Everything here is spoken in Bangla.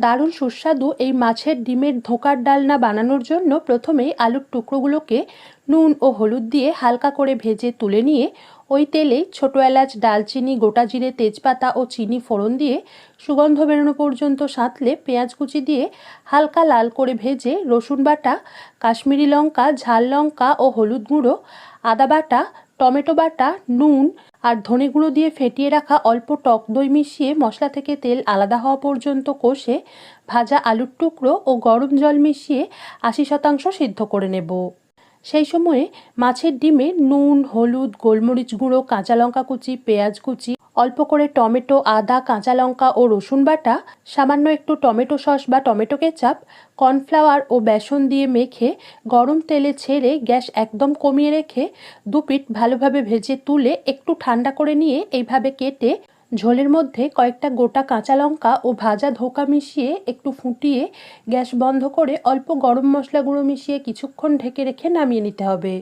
দারুণ সুস্বাদু এই মাছের ডিমের ধোকার ডালনা বানানোর জন্য প্রথমেই আলুর টুকরোগুলোকে নুন ও হলুদ দিয়ে হালকা করে ভেজে তুলে নিয়ে ওই তেলেই ছোটো এলাচ, ডালচিনি, গোটা জিরে, তেজপাতা ও চিনি ফোড়ন দিয়ে সুগন্ধ বেরোনো পর্যন্ত সাঁতলে পেঁয়াজ কুচি দিয়ে হালকা লাল করে ভেজে রসুন বাটা, কাশ্মীরি লঙ্কা, ঝাল লঙ্কা ও হলুদ গুঁড়ো, আদা বাটা টমেটো বাটা, নুন আর ধনে গুঁড়ো দিয়ে ফেটিয়ে রাখা অল্প টক দই মিশিয়ে মশলা থেকে তেল আলাদা হওয়া পর্যন্ত কষে ভাজা আলুর টুকরো ও গরম জল মিশিয়ে আশি শতাংশ সিদ্ধ করে নেব। সেই সময়ে মাছের ডিমে নুন, হলুদ, গোলমরিচ গুঁড়ো, কাঁচা লঙ্কা কুচি, পেঁয়াজ কুচি অল্প করে টমেটো, আদা, কাঁচা লঙ্কা ও রসুন বাটা, সামান্য একটু টমেটো সস বা টমেটো কেচাপ, কর্নফ্লাওয়ার ও বেসন দিয়ে মেখে গরম তেলে ছেড়ে গ্যাস একদম কমিয়ে রেখে দু পিঠ ভালোভাবে ভেজে তুলে একটু ঠান্ডা করে নিয়ে এইভাবে কেটে ঝোলের মধ্যে কয়েকটা গোটা কাঁচা লঙ্কা ও ভাজা ধোকা মিশিয়ে একটু ফুটিয়ে গ্যাস বন্ধ করে অল্প গরম মশলা গুঁড়ো মিশিয়ে কিছুক্ষণ ঢেকে রেখে নামিয়ে নিতে হবে।